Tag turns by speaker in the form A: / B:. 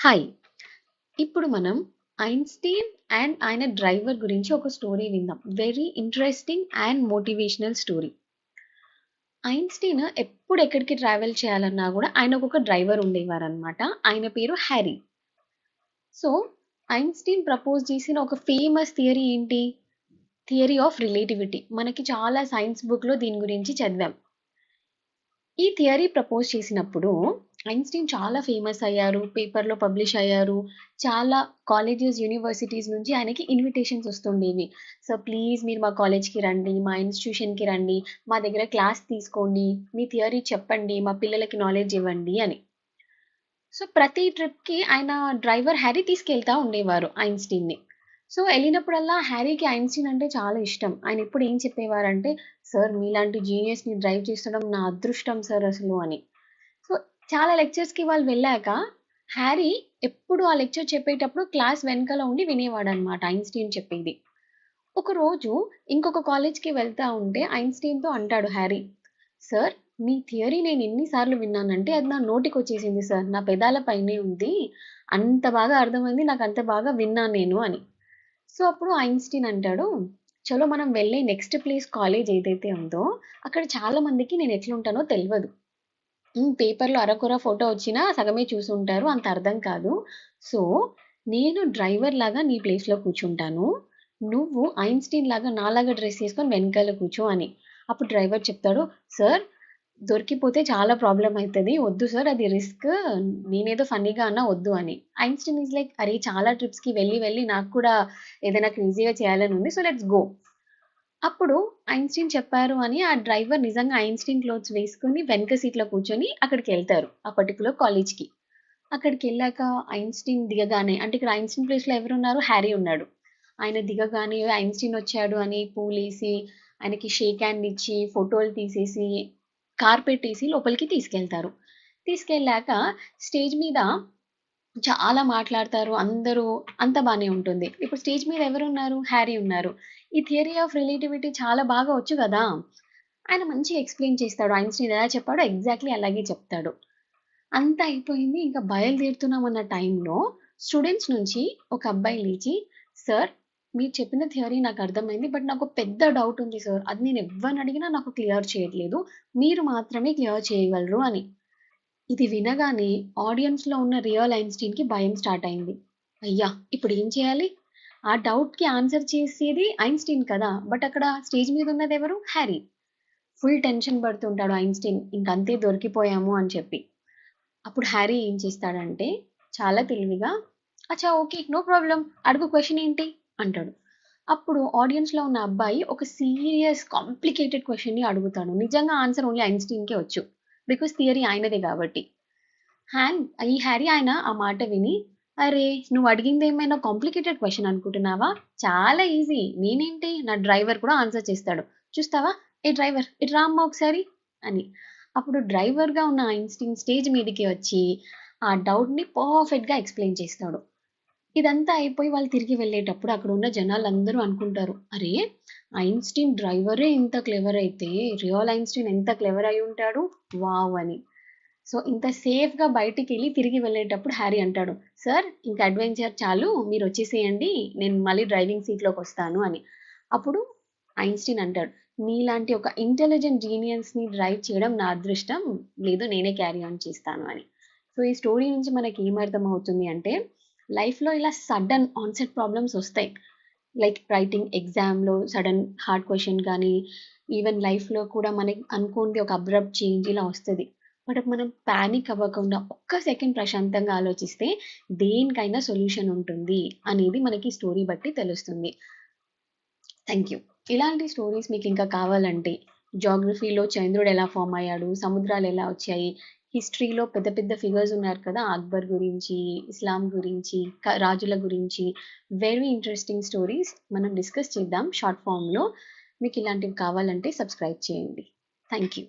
A: Hi! ఇప్పుడు మనం 'Einstein and ఆయన డ్రైవర్' గురించి ఒక స్టోరీ విందాం. Very interesting and motivational story. Einstein ఎప్పుడు ఎక్కడికి ట్రావెల్ చేయాలన్నా కూడా ఆయన ఒక డ్రైవర్ ఉండేవారనమాట. ఆయన పేరు హ్యారీ. సో, ఐన్‌స్టీన్ ప్రపోజ్ చేసిన ఒక ఫేమస్ థియరీ ఏంటి? Theory of relativity. మనకి చాలా సైన్స్ బుక్‌లో దీని గురించి చదివాం. ఈ థియరీ ప్రపోజ్ చేసినప్పుడు ఐన్‌స్టీన్ చాలా ఫేమస్ అయ్యారు. పేపర్‌లో పబ్లిష్ అయ్యారు. చాలా కాలేజెస్, యూనివర్సిటీస్ నుంచి ఆయనకి ఇన్విటేషన్స్ వస్తుండేవి. సో, ప్లీజ్ మీరు మా కాలేజ్‌కి రండి, మా ఇన్‌స్టిట్యూషన్‌కి రండి, మా దగ్గర క్లాస్ తీసుకోండి, మీ థియరీ చెప్పండి, మా పిల్లలకి నాలెడ్జ్ ఇవ్వండి అని. సో, ప్రతి ట్రిప్‌కి ఆయన డ్రైవర్ హ్యారీ తీసుకెళ్తా ఉండేవారు ఐన్‌స్టీన్‌ని. సో, వెళ్ళినప్పుడల్లా హ్యారీకి ఐన్‌స్టీన్ అంటే చాలా ఇష్టం. ఆయన ఎప్పుడు ఏం చెప్పేవారంటే, "సార్ మీలాంటి జీనియస్‌ని డ్రైవ్ చేస్తడం నా అదృష్టం సార్ అసలు" అని. చాలా లెక్చర్స్‌కి వాళ్ళు వెళ్ళాక హ్యారీ ఎప్పుడు ఆ లెక్చర్ చెప్పేటప్పుడు క్లాస్ వెనకాల ఉండి వినేవాడనమాట ఐన్‌స్టీన్ చెప్పేది. ఒకరోజు ఇంకొక కాలేజ్‌కి వెళ్తా ఉంటే ఐన్‌స్టీన్‌తో అంటాడు హ్యారీ, "సార్ మీ థియరీ నేను ఎన్నిసార్లు విన్నానంటే అది నా నోటికొచ్చేసింది సార్. నా పెదాల పైనే ఉంది. అంత బాగా అర్థమైంది. నాకు అంత బాగా విన్నాను నేను" అని. సో, అప్పుడు ఐన్‌స్టీన్ అంటాడు, "చలో మనం వెళ్ళే నెక్స్ట్ ప్లేస్ కాలేజ్ ఏదైతే ఉందో అక్కడ చాలా మందికి నేను ఎట్లుంటానో తెలియదు పేపర్‌లో అరకొర ఫోటో వచ్చినా సగమే చూసుంటారు. అంత అర్థం కాదు. సో, నేను డ్రైవర్ లాగా నీ ప్లేస్‌లో కూర్చుంటాను. నువ్వు ఐన్‌స్టీన్ లాగా నాలాగా డ్రెస్ చేసుకొని వెనకాల కూర్చో" అని. అప్పుడు డ్రైవర్ చెప్తాడు, "సార్ దొరికిపోతే చాలా ప్రాబ్లం అవుతుంది వద్దు సార్ అది రిస్క్. నేనేదో ఫన్నీగా అన్నా వద్దు" అని. ఐన్‌స్టీన్ ఈస్ లైక్, "అరే చాలా ట్రిప్స్‌కి వెళ్ళి వెళ్ళి నాకు కూడా ఏదైనా క్రేజీగా చేయాలని ఉంది. So, let's go." అప్పుడు ఐన్‌స్టీన్ చెప్పారు అని ఆ డ్రైవర్ నిజంగా ఐన్‌స్టీన్ క్లోత్స్ వేసుకుని వెనక సీట్‌లో కూర్చొని అక్కడికెళ్తారు. ఆ పర్టికులర్ కాలేజ్‌కి. అక్కడికి వెళ్ళాక ఐన్‌స్టీన్ దిగగానే అంటే ఇక్కడ ఐన్‌స్టీన్ ప్లేస్‌లో ఎవరు ఉన్నారు హ్యారీ ఉన్నాడు. ఆయన దిగగానే ఐన్‌స్టీన్ వచ్చాడు అని పూలేసి, ఆయనకి షేక్ హ్యాండ్ ఇచ్చి, ఫోటోలు తీసేసి, కార్పెట్ వేసి లోపలికి తీసుకెళ్తారు. తీసుకెళ్ళాక స్టేజ్ మీద చాలా మాట్లాడతారు. అందరూ అంతా బానే ఉంటుంది. ఇప్పుడు స్టేజ్ మీద ఎవరున్నారు? హ్యారీ ఉన్నారు. ఈ థియరీ ఆఫ్ రిలేటివిటీ చాలా బాగా వచ్చు గదా! ఆయన మంచిగా ఎక్స్‌ప్లెయిన్ చేస్తాడు. ఐన్‌స్టీన్ ఎలా చెప్పాడో ఎగ్జాక్ట్‌లీ అలాగే చెప్తాడు. అంతా అయిపోయింది. ఇంకా బయలుదేరుతున్నామన్న టైంలో స్టూడెంట్స్ నుంచి ఒక అబ్బాయి లేచి, "సార్ మీరు చెప్పిన థియరీ నాకు అర్థమైంది. బట్ నాకు పెద్ద డౌట్ ఉంది సార్. అది నేను ఎవ్వరిని అడిగినా నాకు క్లియర్ చేయట్లేదు. మీరు మాత్రమే క్లియర్ చేయగలరు" అని. ఇది వినగానే ఆడియన్స్‌లో ఉన్న రియల్ ఐన్‌స్టీన్‌కి భయం స్టార్ట్ అయింది. అయ్యా! ఇప్పుడు ఏం చేయాలి? ఆ డౌట్‌కి ఆన్సర్ చేసేది ఐన్‌స్టీన్ కదా! బట్ అక్కడ స్టేజ్ మీద ఉన్నది ఎవరు? హ్యారీ. ఫుల్ టెన్షన్ పడుతుంటాడు ఐన్‌స్టీన్. ఇంకంతే దొరికిపోయాము అని చెప్పి. అప్పుడు హ్యారీ ఏం చేస్తాడంటే చాలా తెలివిగా, "అచ్చా ఓకే. నో ప్రాబ్లం అడుగు క్వశ్చన్ ఏంటి?" అంటాడు. అప్పుడు ఆడియన్స్‌లో ఉన్న అబ్బాయి ఒక సీరియస్ కాంప్లికేటెడ్ క్వశ్చన్ని అడుగుతాడు. నిజంగా ఆన్సర్ ఓన్లీ ఐన్‌స్టీన్‌కే వచ్చు. బికాస్ థియరీ ఆయనదే కాబట్టి. హ్యాన్ ఈ హ్యారీ ఆయన ఆ మాట విని, "అరే! నువ్వు అడిగింది ఏమైనా కాంప్లికేటెడ్ క్వశ్చన్ అనుకుంటున్నావా? చాలా ఈజీ. నేనేంటి నా డ్రైవర్ కూడా ఆన్సర్ చేస్తాడు. చూస్తావా? ఏ డ్రైవర్ ఇటు రామ్మా ఒకసారి" అని. అప్పుడు డ్రైవర్‌గా ఉన్న ఐన్‌స్టీన్ స్టేజ్ మీదకి వచ్చి ఆ డౌట్‌ని పర్ఫెక్ట్‌గా ఎక్స్‌ప్లెయిన్ చేస్తాడు. ఇదంతా అయిపోయి వాళ్ళు తిరిగి వెళ్ళేటప్పుడు అక్కడ ఉన్న జనాలు అందరూ అనుకుంటారు, "అరే! ఐన్‌స్టీన్ డ్రైవరే ఇంత క్లెవర్ అయితే రియల్ ఐన్‌స్టీన్ ఎంత క్లెవర్ అయి ఉంటాడు వావ్!" అని. సో, ఇంత సేఫ్‌గా బయటికి వెళ్ళి తిరిగి వెళ్ళేటప్పుడు హ్యారీ అంటాడు, "సార్ ఇంకా అడ్వెంచర్ చాలు. మీరు వచ్చేసేయండి నేను మళ్ళీ డ్రైవింగ్ సీట్లోకి వస్తాను అని. అప్పుడు ఐన్‌స్టీన్ అంటాడు, "నీలాంటి ఒక ఇంటెలిజెంట్ జీనియన్స్ని డ్రైవ్ చేయడం నా అదృష్టం. లేదు నేనే క్యారీ ఆన్ చేస్తాను" అని. సో, ఈ స్టోరీ నుంచి మనకి ఏమర్థం అవుతుంది అంటే లైఫ్‌లో ఇలా సడన్ ఆన్సెట్ ప్రాబ్లమ్స్ వస్తాయి. లైక్ రైటింగ్ ఎగ్జామ్‌లో సడన్ హార్డ్ క్వశ్చన్ కానీ ఈవెన్ లైఫ్‌లో కూడా మనకి అనుకోండి ఒక అబ్రప్ట్ చేంజ్ ఇలా వస్తుంది బట్ మనం ప్యానిక్ అవ్వకుండా ఒక్క సెకండ్ ప్రశాంతంగా ఆలోచిస్తే దేనికైనా సొల్యూషన్ ఉంటుంది అనేది మనకి స్టోరీ బట్టి తెలుస్తుంది. Thank you. ఇలాంటి స్టోరీస్ మీకు ఇంకా కావాలంటే జాగ్రఫీలో చంద్రుడు ఎలా ఫార్మ్ అయ్యాడు, సముద్రాలు ఎలా వచ్చాయి, హిస్టరీలో పెద్ద పెద్ద ఫిగర్స్ ఉన్నారు కదా! అక్బర్ గురించి, ఇస్లాం గురించి, క రాజుల గురించి వెరీ ఇంట్రెస్టింగ్ స్టోరీస్ మనం డిస్కస్ చేద్దాం షార్ట్ ఫార్మ్‌లో. మీకిలాంటివి కావాలంటే సబ్స్క్రైబ్ చేయండి. Thank you.